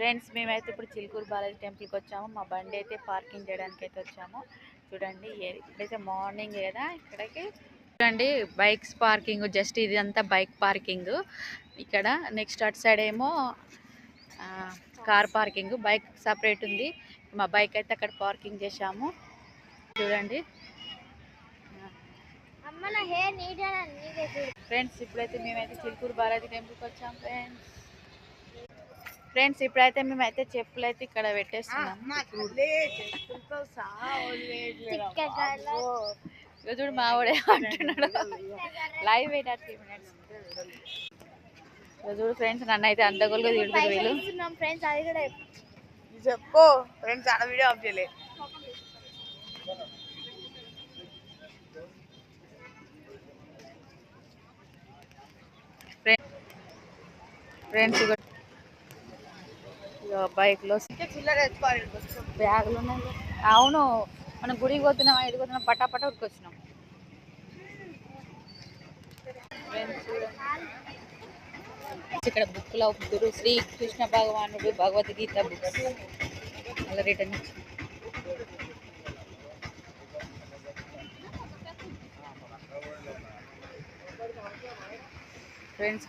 Friends మేమైతే ఇప్పుడు చిలుకూరు బాలాజీ టెంపుల్కి వచ్చాము. మా బండి అయితే పార్కింగ్ చేయడానికి అయితే వచ్చాము. చూడండి ఇప్పుడైతే మార్నింగ్ కదా ఇక్కడికి. చూడండి బైక్స్ పార్కింగ్ జస్ట్ ఇది అంతా బైక్ పార్కింగ్. ఇక్కడ నెక్స్ట్ అటు సైడ్ ఏమో కార్ పార్కింగ్ బైక్ సపరేట్ ఉంది. మా బైక్ అయితే అక్కడ పార్కింగ్ చేశాము. చూడండి. ఫ్రెండ్స్ ఇప్పుడైతే మేమైతే చిలుకూరు బాలాజీ టెంపుల్కి వచ్చాం ఫ్రెండ్స్. ఫ్రెండ్స్ ఇప్పుడైతే మేమైతే చెప్పులు అయితే ఇక్కడ పెట్టేస్తున్నాం. చూడు మా వాడే అంటున్నాడు. లైవ్ వెయిట్ త్రీ మినిట్స్ చూడు ఫ్రెండ్స్ నన్ను అయితే అందగోలుగా తిడుతుంది వీళ్ళు. ఫ్రెండ్స్ అది కూడా చెప్పు. ఫ్రెండ్స్ చాలా వీడియో ఆఫ్ చేయలే. ఫ్రెండ్స్ బైక్లో. చిల్లర బ్యాగులు అవును మనం గుడికి పోతున్నాం ఐదు పోతున్నాం పటా పటా ఉరికొచ్చినాం. ఫ్రెండ్స్ ఇక్కడ బుక్లో అవుతున్నారు శ్రీ కృష్ణ భగవానుడు భగవద్గీత బుక్స్. అలా రిటర్న్ ఇచ్చి ఫ్రెండ్స్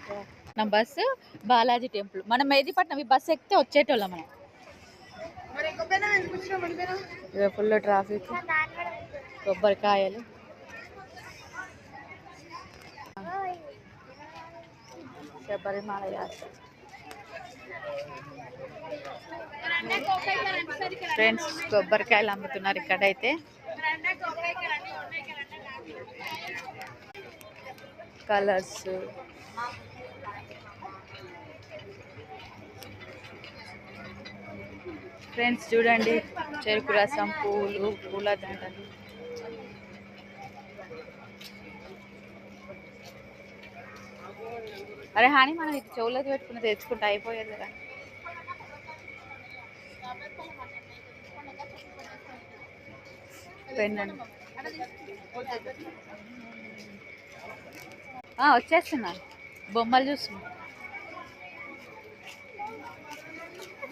నా బస్సు బాలాజీ టెంపుల్. మనం మెహదీపట్నం ఈ బస్సు ఎక్కితే వచ్చేటోళ్ళం మనం. ఫుల్ ట్రాఫిక్ కొబ్బరికాయలు. శబరిమల యాత్ర. ఫ్రెండ్స్ కొబ్బరికాయలు అమ్ముతున్నారు ఇక్కడైతే. కలర్స్ ఫ్రెండ్స్ చూడండి చెరుకు రసం పూలు పూల దండలు అరే హాని మనం ఇది చెవులోకి పెట్టుకుని తెచ్చుకుంటే అయిపోయేది కదా వచ్చేస్తున్నా. బొమ్మలు చూస్తున్నా.